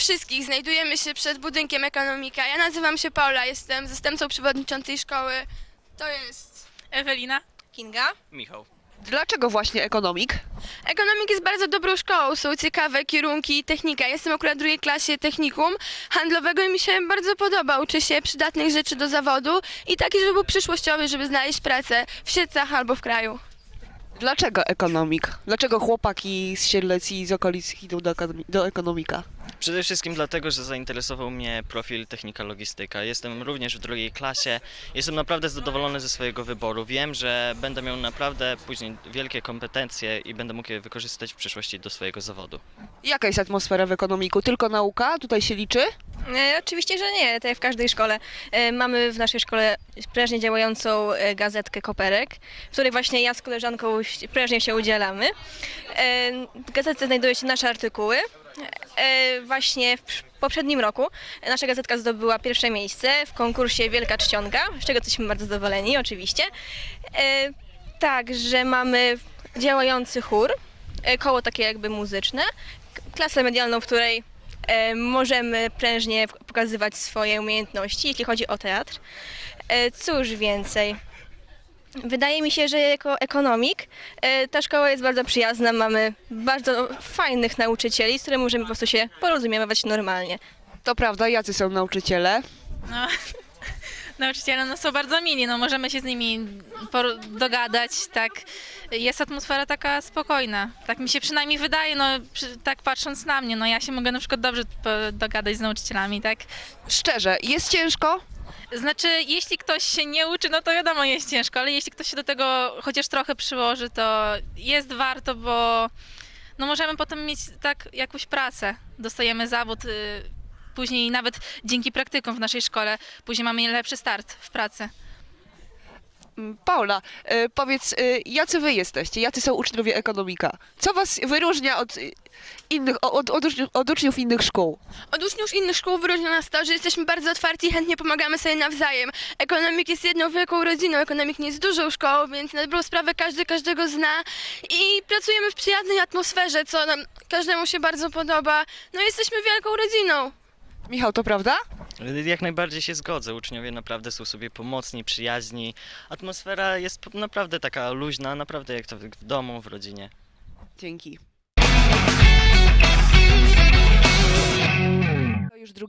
wszystkich. Znajdujemy się przed budynkiem ekonomika. Ja nazywam się Paula, jestem zastępcą przewodniczącej szkoły. To jest. Ewelina. Kinga. Michał. Dlaczego właśnie ekonomik? Ekonomik jest bardzo dobrą szkołą, są ciekawe kierunki i technika. Jestem akurat w drugiej klasie technikum handlowego i mi się bardzo podoba. Uczę się przydatnych rzeczy do zawodu i taki, żeby był przyszłościowy, żeby znaleźć pracę w Siedcach albo w kraju. Dlaczego ekonomik? Dlaczego chłopaki z Siedlec i z okolic idą do, ekonomi- do ekonomika? Przede wszystkim dlatego, że zainteresował mnie profil technika logistyka. Jestem również w drugiej klasie. Jestem naprawdę zadowolony ze swojego wyboru. Wiem, że będę miał naprawdę później wielkie kompetencje i będę mógł je wykorzystać w przyszłości do swojego zawodu. Jaka jest atmosfera w ekonomiku? Tylko nauka? Tutaj się liczy? E, oczywiście, że nie, tak jak w każdej szkole. E, mamy w naszej szkole prężnie działającą e, gazetkę Koperek, w której właśnie ja z koleżanką ś- prężnie się udzielamy. E, w gazetce znajdują się nasze artykuły. E, właśnie w poprzednim roku nasza gazetka zdobyła pierwsze miejsce w konkursie Wielka Czcionka, z czego jesteśmy bardzo zadowoleni oczywiście. E, Także mamy działający chór, e, koło takie jakby muzyczne, klasę medialną, w której możemy prężnie pokazywać swoje umiejętności, jeśli chodzi o teatr. Cóż więcej. Wydaje mi się, że jako ekonomik e, ta szkoła jest bardzo przyjazna. Mamy bardzo fajnych nauczycieli, z którymi możemy po prostu się porozumiewać normalnie. To prawda, jacy są nauczyciele? No, nauczyciele no, są bardzo mili, no, możemy się z nimi por- dogadać, tak. Jest atmosfera taka spokojna. Tak mi się przynajmniej wydaje, no, przy, tak patrząc na mnie, no ja się mogę na przykład dobrze po- dogadać z nauczycielami, tak. Szczerze, jest ciężko? Znaczy, jeśli ktoś się nie uczy, no to wiadomo, jest ciężko, ale jeśli ktoś się do tego chociaż trochę przyłoży, to jest warto, bo no możemy potem mieć tak jakąś pracę. Dostajemy zawód, y, później nawet dzięki praktykom w naszej szkole, później mamy lepszy start w pracy. Mm, Paula, e, powiedz, e, jacy wy jesteście? Jacy są uczniowie ekonomika? Co was wyróżnia od innych, od, od, uczniów, od uczniów innych szkół? Od uczniów innych szkół wyróżnia nas to, że jesteśmy bardzo otwarci i chętnie pomagamy sobie nawzajem. Ekonomik jest jedną wielką rodziną, ekonomik nie jest dużą szkołą, więc na dobrą sprawę każdy każdego zna i pracujemy w przyjaznej atmosferze, co nam każdemu się bardzo podoba. No jesteśmy wielką rodziną. Michał, to prawda? Jak najbardziej się zgodzę. Uczniowie naprawdę są sobie pomocni, przyjaźni. Atmosfera jest naprawdę taka luźna, naprawdę jak to w domu, w rodzinie. Dzięki.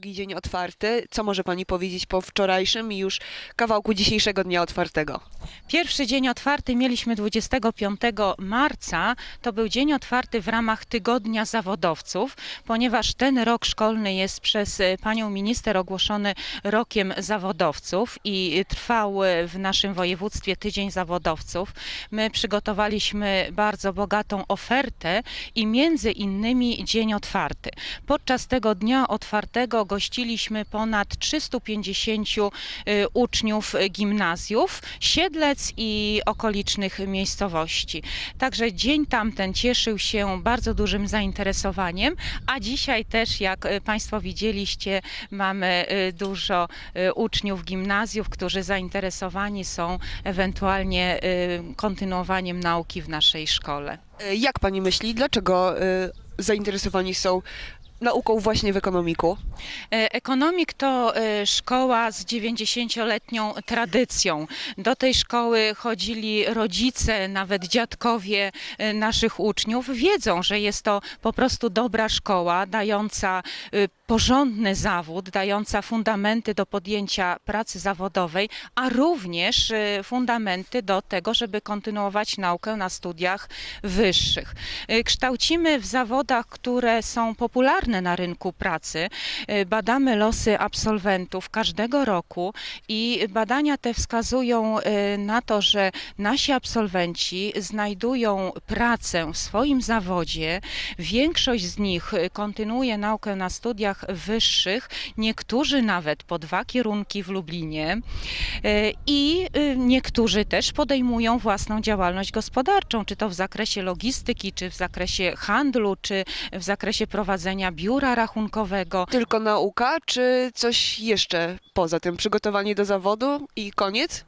Drugi dzień otwarty. Co może pani powiedzieć po wczorajszym i już kawałku dzisiejszego dnia otwartego? Pierwszy dzień otwarty mieliśmy 25 marca. To był dzień otwarty w ramach Tygodnia Zawodowców, ponieważ ten rok szkolny jest przez e, panią minister ogłoszony rokiem zawodowców i trwał e, w naszym województwie Tydzień Zawodowców. My przygotowaliśmy bardzo bogatą ofertę i między innymi dzień otwarty. Podczas tego dnia otwartego gościliśmy ponad 350 y, uczniów gimnazjów, Siedlec i okolicznych miejscowości. Także dzień tamten cieszył się bardzo dużym zainteresowaniem, a dzisiaj też, jak y, Państwo widzieliście, mamy y, dużo uczniów gimnazjów, którzy zainteresowani są ewentualnie kontynuowaniem nauki w naszej szkole. Jak pani myśli, dlaczego zainteresowani są nauką właśnie w ekonomiku? E, Ekonomik to e, szkoła z 90-letnią tradycją. Do tej szkoły chodzili rodzice, nawet dziadkowie e, naszych uczniów. Wiedzą, że jest to po prostu dobra szkoła, dająca porządny zawód, dająca fundamenty do podjęcia pracy zawodowej, a również fundamenty do tego, żeby kontynuować naukę na studiach wyższych. Kształcimy w zawodach, które są popularne na rynku pracy. E, Badamy losy absolwentów każdego roku i badania te wskazują e, na to, że nasi absolwenci znajdują pracę w swoim zawodzie. Większość z nich e, kontynuuje naukę na studiach wyższych, niektórzy nawet po dwa kierunki w Lublinie i niektórzy też podejmują własną działalność gospodarczą, czy to w zakresie logistyki, czy w zakresie handlu, czy w zakresie prowadzenia biura rachunkowego. Tylko nauka, czy coś jeszcze poza tym? Przygotowanie do zawodu i koniec?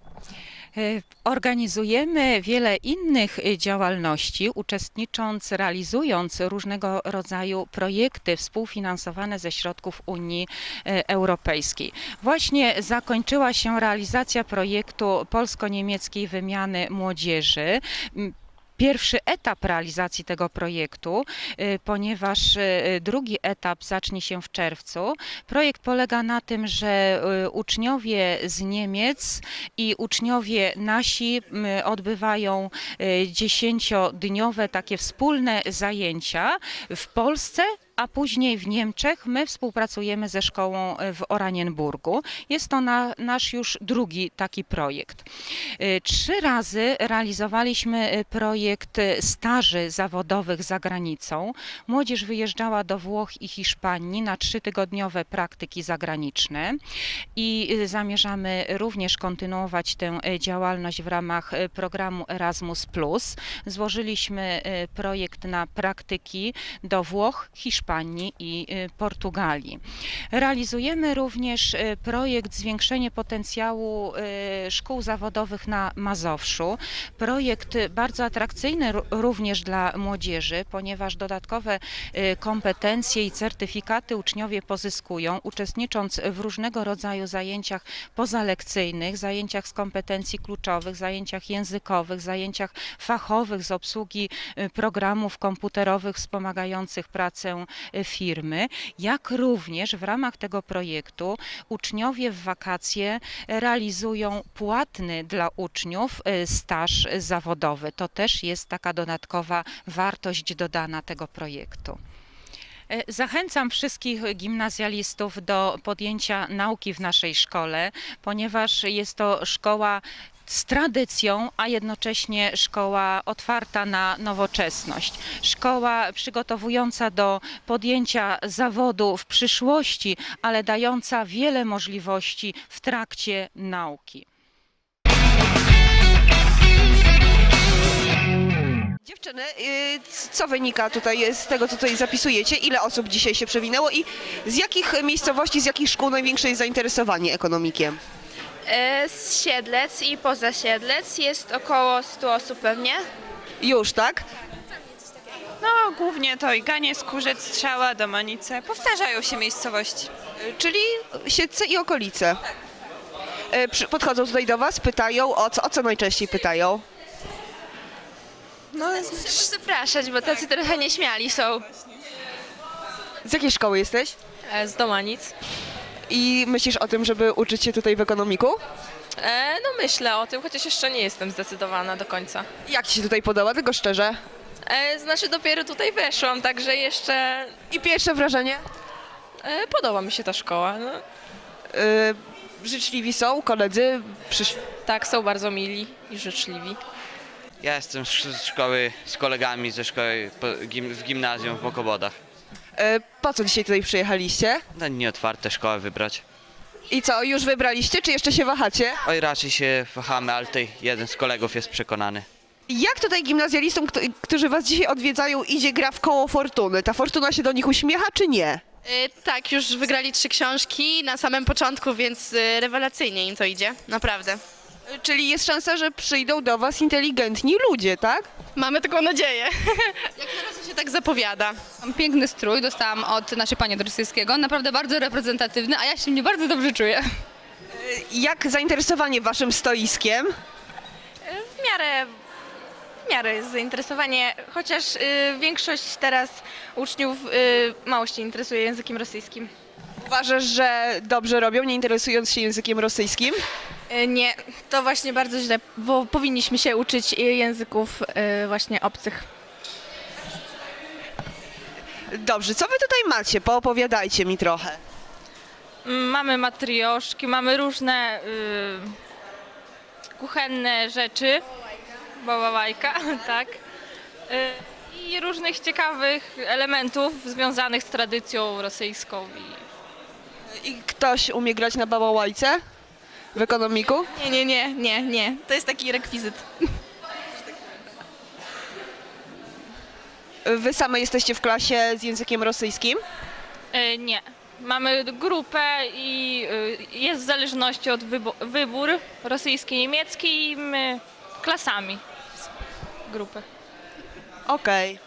Y, Organizujemy wiele innych y, działalności, uczestnicząc, realizując różnego rodzaju projekty współfinansowane ze środków Unii y, Europejskiej. Właśnie zakończyła się realizacja projektu polsko-niemieckiej wymiany młodzieży. Pierwszy etap realizacji tego projektu, y, ponieważ y, drugi etap zacznie się w czerwcu. Projekt polega na tym, że y, uczniowie z Niemiec i uczniowie nasi odbywają dziesięciodniowe takie wspólne zajęcia w Polsce. A później w Niemczech my współpracujemy ze szkołą y, w Oranienburgu. Jest to na, nasz już drugi taki projekt. Y, Trzy razy realizowaliśmy y, projekt staży zawodowych za granicą. Młodzież wyjeżdżała do Włoch i Hiszpanii na trzytygodniowe praktyki zagraniczne i zamierzamy również kontynuować tę działalność w ramach programu Erasmus. Złożyliśmy projekt na praktyki do Włoch, Hiszpanii i y, Portugalii. Realizujemy również y, projekt Zwiększenie potencjału y, szkół zawodowych na Mazowszu. Projekt bardzo atrakcyjny ró- również dla młodzieży, ponieważ dodatkowe kompetencje i certyfikaty uczniowie pozyskują, uczestnicząc w różnego rodzaju zajęciach pozalekcyjnych, zajęciach z kompetencji kluczowych, zajęciach językowych, zajęciach fachowych z obsługi programów komputerowych wspomagających pracę firmy, jak również w ramach tego projektu uczniowie w wakacje realizują płatny dla uczniów y, staż zawodowy. To też jest taka dodatkowa wartość dodana tego projektu. E, Zachęcam wszystkich gimnazjalistów do podjęcia nauki w naszej szkole, ponieważ jest to szkoła z tradycją, a jednocześnie szkoła otwarta na nowoczesność. Szkoła przygotowująca do podjęcia zawodu w przyszłości, ale dająca wiele możliwości w trakcie nauki. Dziewczyny, y, co wynika tutaj z tego, co tutaj zapisujecie? Ile osób dzisiaj się przewinęło i z jakich miejscowości, z jakich szkół największe jest zainteresowanie ekonomikiem? E, Z Siedlec i poza Siedlec jest około 100 osób pewnie. Już, tak? No, głównie to Iganie, Skórzec, Strzała, Domanice. Powtarzają się miejscowości. Y, Czyli Siedlce i okolice. Przy- Podchodzą tutaj do Was, pytają o co, o co najczęściej pytają? No, zapraszać, bo tacy trochę nieśmiali są. Z jakiej szkoły jesteś? E, Z Domanic. I myślisz o tym, żeby uczyć się tutaj w ekonomiku? E, no myślę o tym, chociaż jeszcze nie jestem zdecydowana do końca. Jak Ci się tutaj podoba, tylko szczerze? E, znaczy dopiero tutaj weszłam, także jeszcze I pierwsze wrażenie? e, podoba mi się ta szkoła. No, Y, życzliwi są koledzy? Przysz... tak, są bardzo mili i życzliwi. Ja jestem z z szkoły, z kolegami ze szkoły po, gim, w gimnazjum w Mokobodach. Y, po co dzisiaj tutaj przyjechaliście? Na dni otwarte szkołę wybrać. I co, już wybraliście, czy jeszcze się wahacie? Oj, raczej się wahamy, ale tutaj jeden z kolegów jest przekonany. Jak tutaj gimnazjalistom, kto- którzy was dzisiaj odwiedzają, idzie gra w koło fortuny? Ta fortuna się do nich uśmiecha, czy nie? Y, tak, już wygrali trzy książki na samym początku, więc y, rewelacyjnie im to idzie, naprawdę. Czyli jest szansa, że przyjdą do was inteligentni ludzie, tak? Mamy taką nadzieję. Jak na razie się tak zapowiada. Mam piękny strój, dostałam od naszej pani Drysyjskiego, naprawdę bardzo reprezentatywny, a ja się mnie bardzo dobrze czuję. Jak zainteresowanie waszym stoiskiem? W miarę, w miarę jest zainteresowanie, chociaż y, większość teraz uczniów y, mało się interesuje językiem rosyjskim. Uważasz, że dobrze robią, nie interesując się językiem rosyjskim? Y, nie, to właśnie bardzo źle, bo powinniśmy się uczyć y, języków y, właśnie obcych. Dobrze, co wy tutaj macie? Poopowiadajcie mi trochę. Mm, Mamy matrioszki, mamy różne y, kuchenne rzeczy. Bałałajka, tak. Y, I różnych ciekawych elementów związanych z tradycją rosyjską. I I ktoś umie grać na bałałajce w ekonomiku? Nie, nie, nie, nie, nie, to jest taki rekwizyt. Wy same jesteście w klasie z językiem rosyjskim? E, nie, mamy grupę i y, jest w zależności od wybo- wybór rosyjski, niemiecki i my klasami z grupy. Okej.